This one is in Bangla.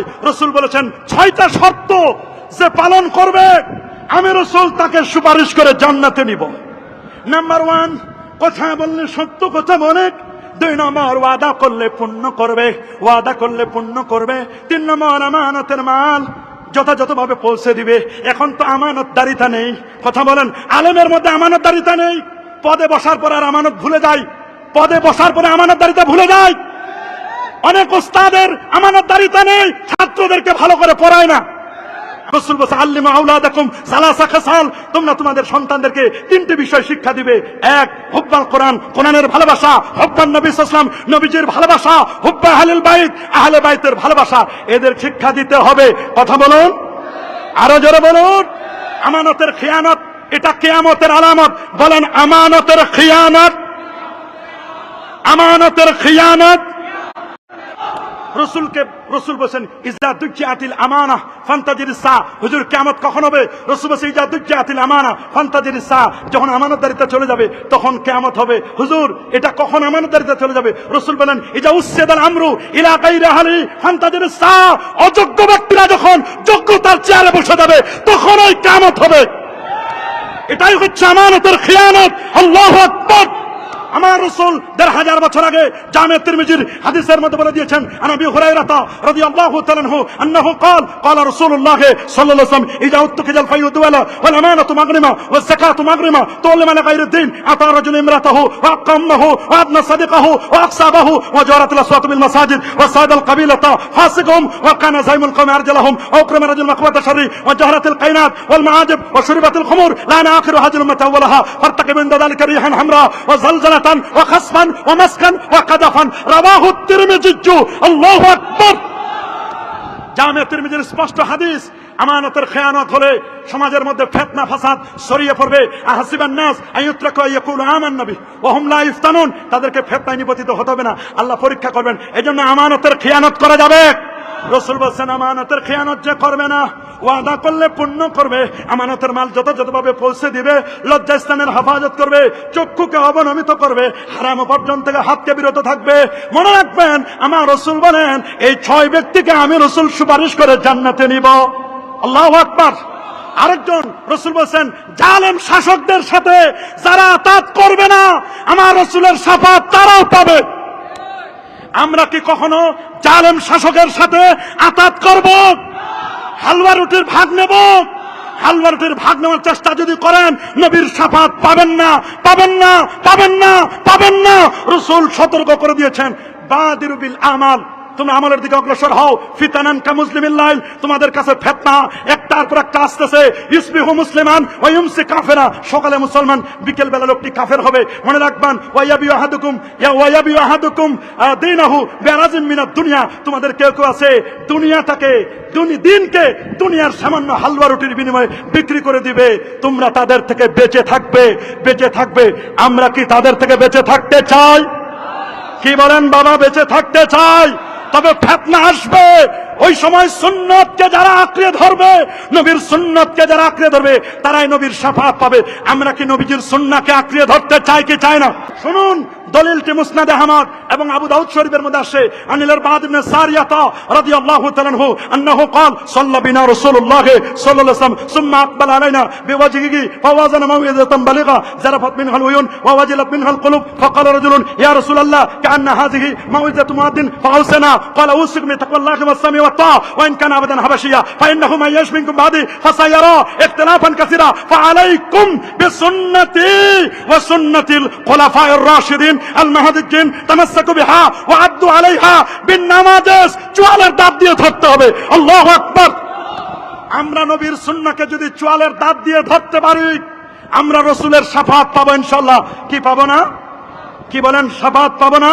রসুল বলেছেন, ছয়টা শর্ত যে পালন করবে, আমি রসুল তাকে সুপারিশ করে জান্নাতে নিব। নাম্বার ওয়ান কথা বললে সত্য, কথা বলে দুই নম্বর, ওয়াদা করলে পুণ্য করবে, ওয়াদা করলে পুণ্য করবে। তিন নম্বর, আমানতের মাল যথাযথভাবে পৌঁছে দিবে। এখন তো আমানতদারিতা নেই। কথা বলেন, আলেমের মধ্যে আমানতদারিতা নেই। পদে বসার পর আর আমানত ভুলে যায়। পদে বসার পরে আমানতদারিতা ভুলে যায়। অনেক ওস্তাদের আমানতদারিতা নেই, ছাত্রদেরকে ভালো করে পড়ায় না। ভালোবাসা। এদের শিক্ষা দিতে হবে। কথা বলুন। আরও জোরে বলুন। আমানতের খেয়ানত, এটা কেয়ামতের আলামত। বলেন, আমানতের খেয়ানত। আমানতের খেয়ানত। রসুলকে, রসুল বলছেন, ইজা আতিল আমানা ফান্তাজির সা। হুজুর কেমত কখন হবে? রসুল বলছে, ইজা আতিল আমানা ফান্তাজির সা। যখন আমানতদারিতা চলে যাবে, তখন কেমত হবে। হুজুর, এটা কখন আমানতদারিতা চলে যাবে? রসুল বলেন, ইজা উচ্ছেদাল আমরু ইলাকাই রাহালি ফান্তাজির সা। অযোগ্য ব্যক্তিরা যখন যোগ্যতার চেয়ারে বসে যাবে তখন ওই কেমত হবে। এটাই হচ্ছে আমানতের খেয়ানত। আল্লাহ আকবর। আমার রসুল দেড় হাজার বছর আগে জামে তিরমিজির হাদিসের মধ্যে বলে দিয়েছেন আনবি হুরাইরাতা রাদিয়াল্লাহু তাআলা আনহু আন্নাহু قال قال رسول الله صلى الله عليه وسلم اذا اتخذ الفيء دولا والامانه مغرمه والزكاه مغرمه تولم على غير الدين اتى رجل امراته واقامه وابنى صديقه واقصابه وجارت الاصوات بالمساجد وصاد القبيله فاسقهم وكان زيم القوم ارجلهم واكرم رجل مقوة الشر وجهرت القينات والمعاجب وشربت الخمور لان اخر هذه الامه اولها فارتقب من ذلك ريحا حمراء ওয়াকাতান ওয়া ওয়া মাসকান ওয়া কাদাফান। রাওয়াহু আল্লাহু আকবার। জামে তিরমিজির স্পষ্ট হাদিস, আমানতের খেয়ানত হলে সমাজের মধ্যে ফেতনা, ফাসাদ ছড়িয়ে পড়বে। আহাসিবান নাস, আইয়ুত্রাক ইয়াকুল আমান নবী। ওয়া হুম লা ইফতানুন। তাদেরকে ফেতনায় নিপতিত হতে হবে না। আল্লাহ পরীক্ষা করবেন। এজন্য আমানতের খেয়ানত করা যাবে। রসুল বলছেন, আমানতের খেয়ানত যে করবে না, ওয়াদা করলে পূর্ণ করবে, আমানতের মাল যথাযথভাবে পৌঁছে দিবে, লজ্জাস্থানের হেফাজত করবে, চক্ষুকে অবনমিত করবে, হারাম উপার্জন থেকে হাতকে বিরত থাকবে। মনে রাখবেন, আমার রসুল বলেন, এই ছয় ব্যক্তিকে আমি রসুল সুপারিশ করে জান্নাতে নিব। আল্লাহ আকবার। আরেকজন রসুল বলছেন, জালেম শাসকদের সাথে যারা আতাত করবে না, আমার রসুলের সাফাত তারাও পাবে। আমরা কি কখনো জালেম শাসকের সাথে আতাত করব? হালুয়া রুটির ভাগ নেব? হালুয়া রুটির ভাগ নেওয়ার চেষ্টা যদি করেন, নবীর সাফাত পাবেন না পাবেন না পাবেন না পাবেন না। রসুল সতর্ক করে দিয়েছেন বাদিরুবিল আমাল। তুমি আমলের দিকে অগ্রসর হও। ফিতানান কা মুসলিমিল্লাইল তোমাদের কাছে ফেতনা একটার পর একটা আসতেছে। ইসবিহু মুসলিমান ওয়া কাফেরা। সকালে মুসলমান বিকেল বেলা লোকটি কাফের হবে। মনে রাখবেন, ওয়াইয়াবি আহাদুকুম, ইয়া ওয়াইয়াবি আহাদুকুম দিনাহু বিআরাজিম মিনাদ দুনিয়া। তোমাদের কেউ কেউ আছে, দুনিয়াটাকে, দুনি, দিনকে দুনিয়ার সামান্য হালুয়া রুটির বিনিময়ে বিক্রি করে দিবে। তোমরা তাদের থেকে বেঁচে থাকবে বেঁচে থাকবে। আমরা কি তাদের থেকে বেঁচে থাকতে চাই? কি বলেন, বাবা, বেঁচে থাকতে চাই? তবে ফেতনা আসবে। ওই সময় সুন্নতকে যারা আঁকড়ে ধরবে, নবীর সুন্নতকে যারা আঁকড়ে ধরবে, তারাই নবীর সাফা পাবে। আমরা কি নবীজির সুন্নাকে আঁকড়ে ধরতে চাই কি চাই না? শুনুন দলিলটি মুসনাদে আহমদ এবং আবু দাউদ শরীফের মধ্যে আসে আনিলের বাদ ইবনে সারিয়াতা রাদিয়াল্লাহু তাআলা আনহু আন্নাহু قال صلى بنا رسول الله صلى الله عليه وسلم ثم اقبل علينا بوجهه فوازن موعظه بليغه زرفت منها العيون ووجلت منها القلوب فقال رجل يا رسول الله كأن هذه موعظه مؤذن فاوصنا قال اوصيكم بتقوى الله والسمع والطاعه وان كان ابدا حبشيا فانه من يعش منكم بعدي فسيرى اختلافا كثيرا فعليكم بسنتي وسنه الخلفاء الراشدين বিহা ওয়া আলাইহা বিন চুয়ালের দাঁত দিয়ে ধরতে হবে। আল্লাহু আকবার। আমরা নবীর সুন্নাকে যদি চুয়ালের দাঁত দিয়ে ধরতে পারি, আমরা রসুলের সাফাত পাবো ইনশাল্লাহ কি পাবো না? কি বলেন? সাফাত পাবো না?